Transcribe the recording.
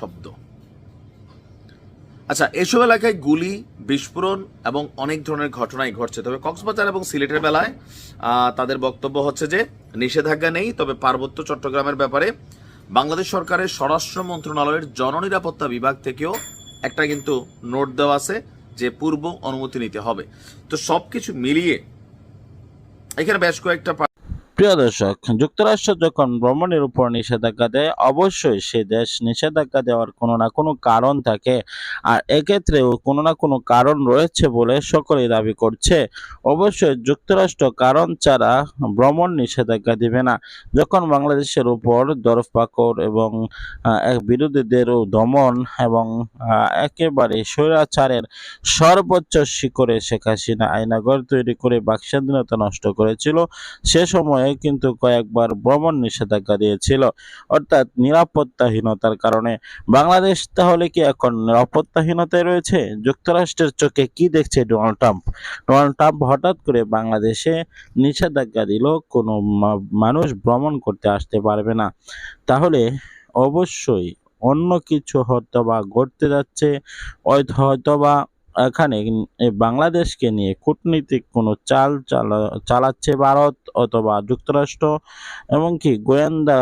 শব্দ। আচ্ছা এসব এলাকায় গুলি, বিস্ফোরণ এবং অনেক ধরনের ঘটনাই ঘটছে। তবে কক্সবাজার এবং সিলেটের বেলায় তাদের বক্তব্য হচ্ছে যে, নিষেধাজ্ঞা নেই, তবে পার্বত্য চট্টগ্রামের ব্যাপারে বাংলাদেশ সরকারের স্বরাষ্ট্র মন্ত্রণালয়ের জননিরাপত্তা বিভাগ থেকেও একটা কিন্তু নোট দেওয়া আছে যে, পূর্ব অনুমতি নিতে হবে। তো সবকিছু মিলিয়ে এখানে বেশ কয়েকটা প্রিয় দর্শক, যুক্তরাষ্ট্র যখন ভ্রমণের উপর নিষেধাজ্ঞা দেয়, অবশ্যই সে দেশ নিষেধাজ্ঞা দেওয়ার কোনো না কোনো কারণ থাকে। আর এক্ষেত্রেও কোনো না কোনো কারণ রয়েছে বলে সকলেই দাবি করছে। অবশ্যই যুক্তরাষ্ট্র কারণ ছাড়া ভ্রমণ নিষেধাজ্ঞা দিবে না। যখন বাংলাদেশের উপর দরফপাকড় এবং এক বিরোধীদেরও দমন এবং একেবারে স্বৈরাচারের সর্বোচ্চ শিখরে শেখ হাসিনা আইনাগর তৈরি করে বাকস্বাধীনতা নষ্ট করেছিল, সে সময়ে কিন্তু কয়েকবার ভ্রমণ নিষেধাজ্ঞা দিয়েছিল। অর্থাৎ নিরাপত্তাহীনতার কারণে। বাংলাদেশ তাহলে কি এখন নিরাপত্তাহীনতায় রয়েছে? যুক্তরাষ্ট্রের চোখে কি দেখছে ডোনাল্ড ট্রাম্প? ডোনাল্ড ট্রাম্প হঠাৎ করে বাংলাদেশে নিষেধাজ্ঞা দিল, কোনো মানুষ ভ্রমণ করতে আসতে পারবে না। তাহলে অবশ্যই অন্য কিছু হয়তো বা ঘটতে যাচ্ছে, হয়তো, হয়তোবা এখানে বাংলাদেশকে নিয়ে কূটনীতিক কোনো চাল চালা চালাচ্ছে ভারত অথবা যুক্তরাষ্ট্র এমনকি গোয়েন্দা